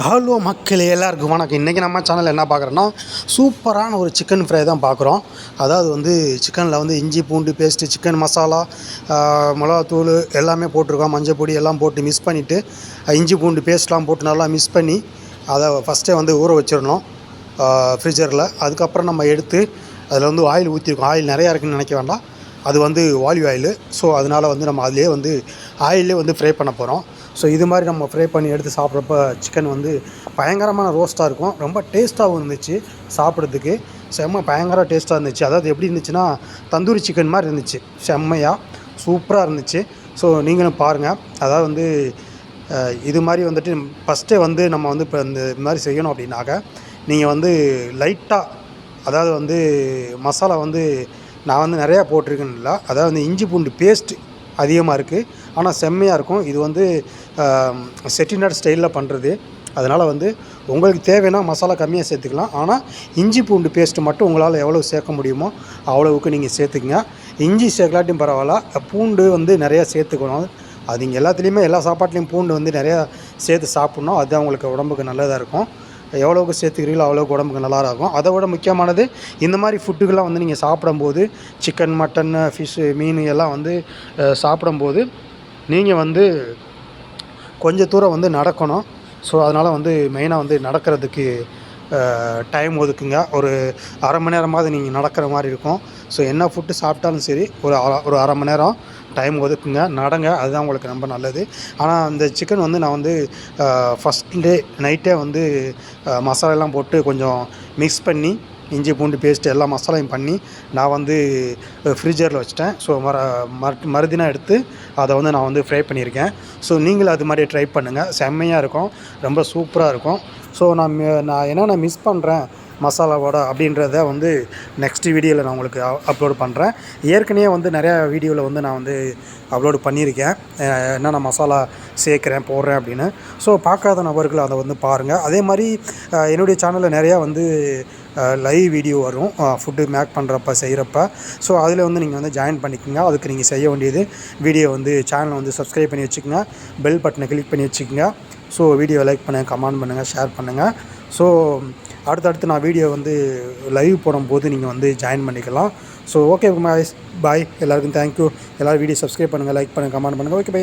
Hello மக்களே எல்லாருக்கும் வணக்கம். இன்றைக்கி நம்ம சேனல் என்ன பார்க்குறோன்னா சூப்பரான ஒரு சிக்கன் ஃப்ரை தான் பார்க்குறோம். அதாவது வந்து சிக்கனில் வந்து இஞ்சி பூண்டு பேஸ்ட்டு சிக்கன் மசாலா மிளகாத்தூள் எல்லாமே போட்டிருக்கோம். மஞ்சள் பொடி எல்லாம் போட்டு மிக்ஸ் பண்ணிவிட்டு இஞ்சி பூண்டு பேஸ்ட்லாம் போட்டு நல்லா மிக்ஸ் பண்ணி அதை ஃபஸ்ட்டே வந்து ஊற வச்சிடணும் ஃப்ரிட்ஜரில் அதுக்கப்புறம் நம்ம எடுத்து அதில் வந்து ஆயில் ஊற்றிருக்கோம் ஆயில் நிறையா இருக்குன்னு நினைக்க வேண்டாம். அது வந்து வால்யூ ஆயில் ஸோ அதனால் வந்து நம்ம அதிலே வந்து ஆயிலே வந்து ஃப்ரை பண்ண போகிறோம் ஸோ இது மாதிரி நம்ம ஃப்ரை பண்ணி எடுத்து சாப்பிட்றப்ப சிக்கன் வந்து பயங்கரமான ரோஸ்ட்டாக இருக்கும். ரொம்ப டேஸ்ட்டாகவும் இருந்துச்சு சாப்பிட்றதுக்கு. செம்ம பயங்கர டேஸ்ட்டாக இருந்துச்சு. அதாவது எப்படி இருந்துச்சுன்னா தந்தூரி சிக்கன் மாதிரி இருந்துச்சு. செம்மையாக சூப்பராக இருந்துச்சு. ஸோ நீங்களும் பாருங்கள் அதாவது வந்து இது மாதிரி வந்துட்டு ஃபஸ்ட்டே வந்து நம்ம வந்து இப்போ இந்த இது மாதிரி செய்யணும் அப்படின்னாக்க நீங்கள் வந்து லைட்டாக அதாவது வந்து மசாலா வந்து நான் வந்து நிறையா போட்டிருக்கேன்னு இல்லை அதாவது வந்து இஞ்சி பூண்டு பேஸ்ட் அதிகமாக இருக்குது ஆனால் செம்மையாக இருக்கும். இது வந்து செட்டிநாடு ஸ்டைலில் பண்ணுறது அதனால் வந்து உங்களுக்கு தேவைன்னா மசாலா கம்மியாக சேர்த்துக்கலாம். ஆனால் இஞ்சி பூண்டு பேஸ்ட்டு மட்டும் உங்களால் எவ்வளோ சேர்க்க முடியுமோ அவ்வளவுக்கு நீங்கள் சேர்த்துக்குங்க. இஞ்சி சேர்க்கலாட்டியும் பரவாயில்ல. பூண்டு வந்து நிறையா சேர்த்துக்கணும். அது நீங்கள் எல்லாத்துலேயுமே எல்லா சாப்பாட்லேயும் பூண்டு வந்து நிறையா சேர்த்து சாப்பிட்ணும். அது அவங்களுக்கு உடம்புக்கு நல்லதாக இருக்கும். எவ்வளோக்கு சேர்த்துக்கிறீங்களோ அவ்வளோக்கு உடம்புக்கு நல்லா இருக்கும். அதை விட முக்கியமானது இந்த மாதிரி ஃபுட்டுகள்லாம் வந்து நீங்கள் சாப்பிடும்போது சிக்கன் மட்டன் ஃபிஷ்ஷு மீன் எல்லாம் வந்து சாப்பிடும்போது நீங்கள் வந்து கொஞ்சம் தூரம் வந்து நடக்கணும். ஸோ அதனால் வந்து மெயினாக வந்து நடக்கிறதுக்கு டைம் ஒதுக்குங்க. ஒரு அரை மணி நேரமாவது நீங்கள் நடக்கிற மாதிரி இருக்கும். ஸோ என்ன ஃபுட்டு சாப்பிட்டாலும் சரி ஒரு ஒரு அரை மணி நேரம் டைம் ஒதுக்குங்க. நடங்க. அதுதான் உங்களுக்கு ரொம்ப நல்லது. ஆனால் அந்த சிக்கன் வந்து நான் வந்து ஃபஸ்ட் டே நைட்டே வந்து மசாலாலாம் போட்டு கொஞ்சம் மிக்ஸ் பண்ணி இஞ்சி பூண்டு பேஸ்ட் எல்லா மசாலையும் பண்ணி நான் வந்து ஃப்ரிட்ஜரில் வச்சுட்டேன். ஸோ மர மறு மறுதினம் எடுத்து அதை வந்து நான் வந்து ஃப்ரை பண்ணியிருக்கேன். ஸோ நீங்களும் அது மாதிரி ட்ரை பண்ணுங்கள் செம்மையாக இருக்கும். ரொம்ப சூப்பராக இருக்கும். ஸோ நான் மி- நான் என்னென்ன மிஸ் பண்ணுறேன் மசாலாவோட அப்படின்றத வந்து நெக்ஸ்ட் வீடியோவில் நான் உங்களுக்கு அப்லோட் பண்ணுறேன் ஏற்கனவே வந்து நிறையா வீடியோவில் வந்து நான் வந்து அப்லோடு பண்ணியிருக்கேன். என்னென்ன மசாலா சேர்க்குறேன் போடுறேன் அப்படின்னு. ஸோ பார்க்காத நபர்கள் அதை வந்து பாருங்கள் அதே மாதிரி என்னுடைய சேனலில் நிறையா வந்து லைவ் வீடியோ வரும். ஃபுட்டு மேக் பண்ணுறப்ப செய்கிறப்ப ஸோ அதில் வந்து நீங்கள் வந்து ஜாயின் பண்ணிக்கோங்க. அதுக்கு நீங்கள் செய்ய வேண்டியது வீடியோ வந்து சேனலை வந்து சப்ஸ்கிரைப் பண்ணி வச்சுக்கோங்க. பெல் பட்டனை கிளிக் பண்ணி வச்சுக்கோங்க. ஸோ வீடியோ லைக் பண்ணுங்கள் கமெண்ட் பண்ணுங்கள் ஷேர் பண்ணுங்கள் ஸோ அடுத்தடுத்து நான் வீடியோ வந்து லைவ் போடும்போது நீங்கள் வந்து ஜாயின் பண்ணிக்கலாம். ஸோ ஓகே பாய் பாய் எல்லாருக்கும் தேங்க்யூ எல்லோரும் வீடியோ சப்ஸ்கிரைப் பண்ணுங்கள் லைக் பண்ணுங்கள் கமெண்ட் பண்ணுங்கள் ஓகே பை